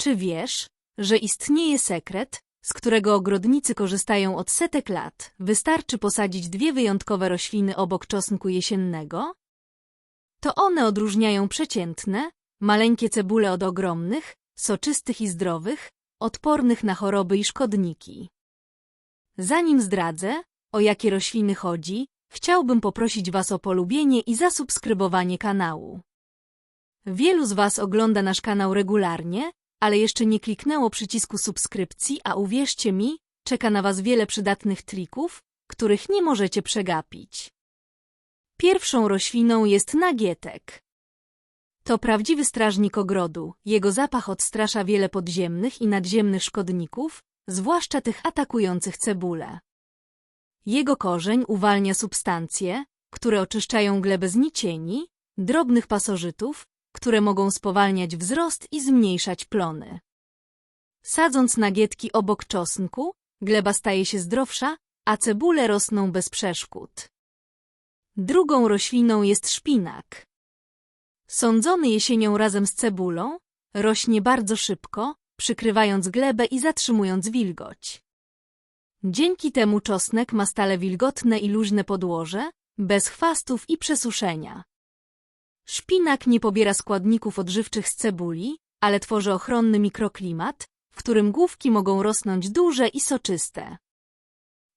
Czy wiesz, że istnieje sekret, z którego ogrodnicy korzystają od setek lat? Wystarczy posadzić dwie wyjątkowe rośliny obok czosnku jesiennego? To one odróżniają przeciętne, maleńkie cebule od ogromnych, soczystych i zdrowych, odpornych na choroby i szkodniki. Zanim zdradzę, o jakie rośliny chodzi, chciałbym poprosić Was o polubienie i zasubskrybowanie kanału. Wielu z Was ogląda nasz kanał regularnie, ale jeszcze nie kliknęło przycisku subskrypcji, a uwierzcie mi, czeka na Was wiele przydatnych trików, których nie możecie przegapić. Pierwszą rośliną jest nagietek. To prawdziwy strażnik ogrodu. Jego zapach odstrasza wiele podziemnych i nadziemnych szkodników, zwłaszcza tych atakujących cebulę. Jego korzeń uwalnia substancje, które oczyszczają glebę z nicieni, drobnych pasożytów, które mogą spowalniać wzrost i zmniejszać plony. Sadząc nagietki obok czosnku, gleba staje się zdrowsza, a cebule rosną bez przeszkód. Drugą rośliną jest szpinak. Sądzony jesienią razem z cebulą, rośnie bardzo szybko, przykrywając glebę i zatrzymując wilgoć. Dzięki temu czosnek ma stale wilgotne i luźne podłoże, bez chwastów i przesuszenia. Szpinak nie pobiera składników odżywczych z cebuli, ale tworzy ochronny mikroklimat, w którym główki mogą rosnąć duże i soczyste.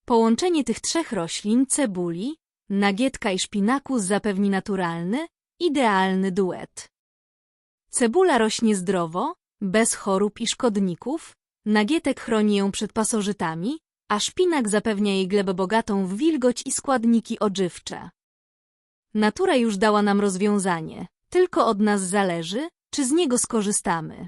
Połączenie tych trzech roślin, cebuli, nagietka i szpinaku zapewni naturalny, idealny duet. Cebula rośnie zdrowo, bez chorób i szkodników, nagietek chroni ją przed pasożytami, a szpinak zapewnia jej glebę bogatą w wilgoć i składniki odżywcze. Natura już dała nam rozwiązanie, tylko od nas zależy, czy z niego skorzystamy.